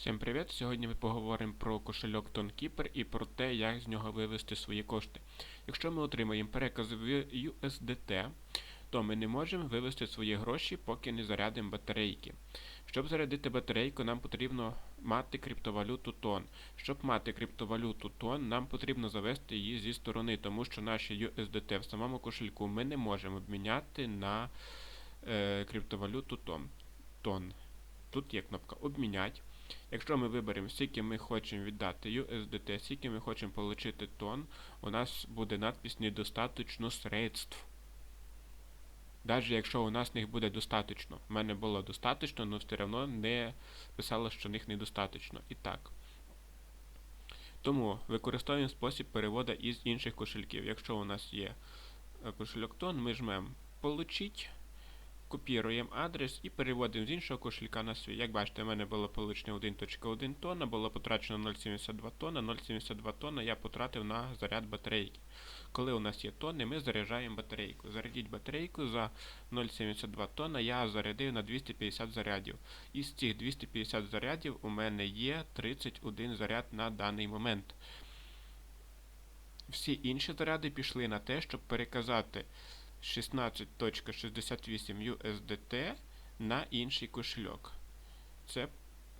Всім привіт! Сьогодні ми поговоримо про кошельок TonKeeper і про те, як з нього вивести свої кошти. Якщо ми отримаємо переказ в USDT, то ми не можемо вивести свої гроші, поки не зарядимо батарейки. Щоб зарядити батарейку, нам потрібно мати криптовалюту TON. Щоб мати криптовалюту TON, нам потрібно завести її зі сторони, тому що наші USDT в самому кошельку ми не можемо обміняти на е, криптовалюту. TON. Тут є кнопка Обмінять. Якщо ми виберемо, скільки ми хочемо віддати USDT, скільки ми хочемо отримати тон, у нас буде надпись недостаточно средств. Навіть якщо у нас них буде достатньо. У мене було достатньо, але все одно не писало, що них недостатньо. І так. Тому використовуємо спосіб переводу із інших кошельків. Якщо у нас є е, кошельок тон, ми жмемо Получить. Копіруємо адрес і переводимо з іншого кошелька на свій. Як бачите, в мене було получено 1.1 тонна, було потрачено 0,72 тонна. 0,72 тонна я потратив на заряд батарейки. Коли у нас є тонни, ми заряджаємо батарейку. Зарядіть батарейку за 0,72 тонна я зарядив на 250 зарядів. Із цих 250 зарядів у мене є 31 заряд на даний момент. Всі інші заряди пішли на те, щоб переказати 16.68 USDT на інший кошельок. Це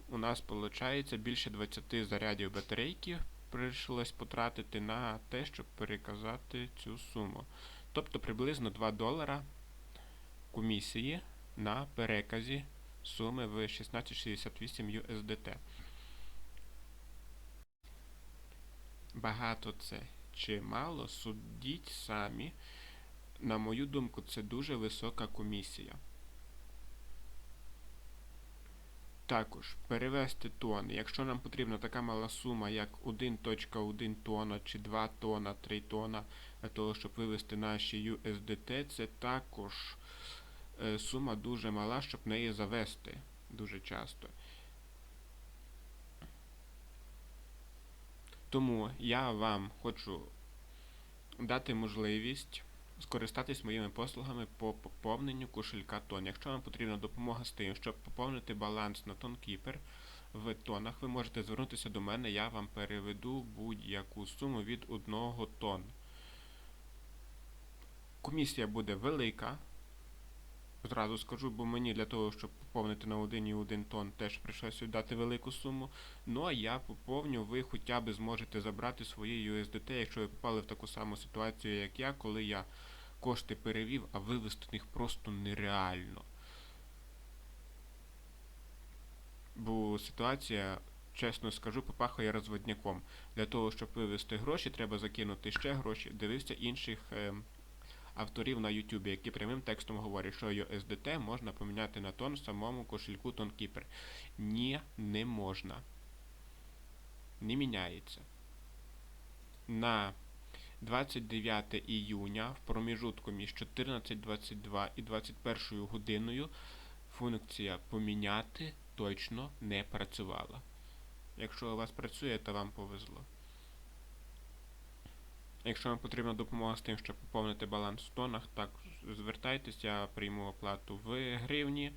у нас виходить більше 20 зарядів батарейки прийшлось потратити на те, щоб переказати цю суму. Тобто приблизно 2 долара комісії на переказі суми в 1668 USDT. Багато це чи мало, судіть самі. На мою думку, це дуже висока комісія. Також перевести тони. Якщо нам потрібна така мала сума, як 1.1 тонна чи 2 тонна, 3 тонна, для того, щоб вивести наші USDT, це також е, сума дуже мала, щоб неї завести дуже часто. Тому я вам хочу дати можливість скористатись моїми послугами по поповненню кошелька тон. Якщо вам потрібна допомога з тим, щоб поповнити баланс на тонкіпер в тонах, ви можете звернутися до мене, я вам переведу будь-яку суму від 1 тонн. Комісія буде велика. Зразу скажу, бо мені для того, щоб поповнити на 1,1 тонн, теж прийшлося віддати велику суму. Ну а я поповню, ви хоча б зможете забрати свої USDT, якщо ви попали в таку саму ситуацію, як я, коли я кошти перевів, а вивести їх просто нереально. Бо ситуація, чесно скажу, попахує розводняком. Для того, щоб вивести гроші, треба закинути ще гроші. Дивився інших е, авторів на YouTube, які прямим текстом говорять, що USDT можна поміняти на тон самому кошельку TonKeeper. Ні, не можна. Не міняється. На 29 іюня в проміжутку між 14.22 і 21 годиною функція поміняти точно не працювала. Якщо у вас працює, то вам повезло. Якщо вам потрібна допомога з тим, щоб поповнити баланс в тонах, так звертайтеся, я прийму оплату в гривні,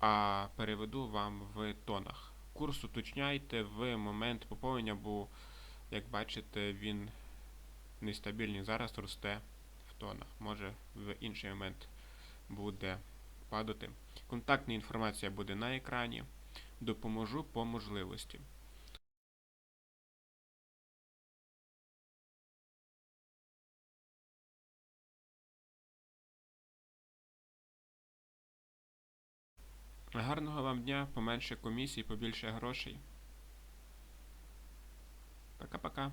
а переведу вам в тонах. Курс уточняйте в момент поповнення, бо як бачите, він нестабільний. Зараз росте в тонах. Може в інший момент буде падати. Контактна інформація буде на екрані. Допоможу по можливості. Гарного вам дня, поменше комісій, побільше грошей. Пока-пока.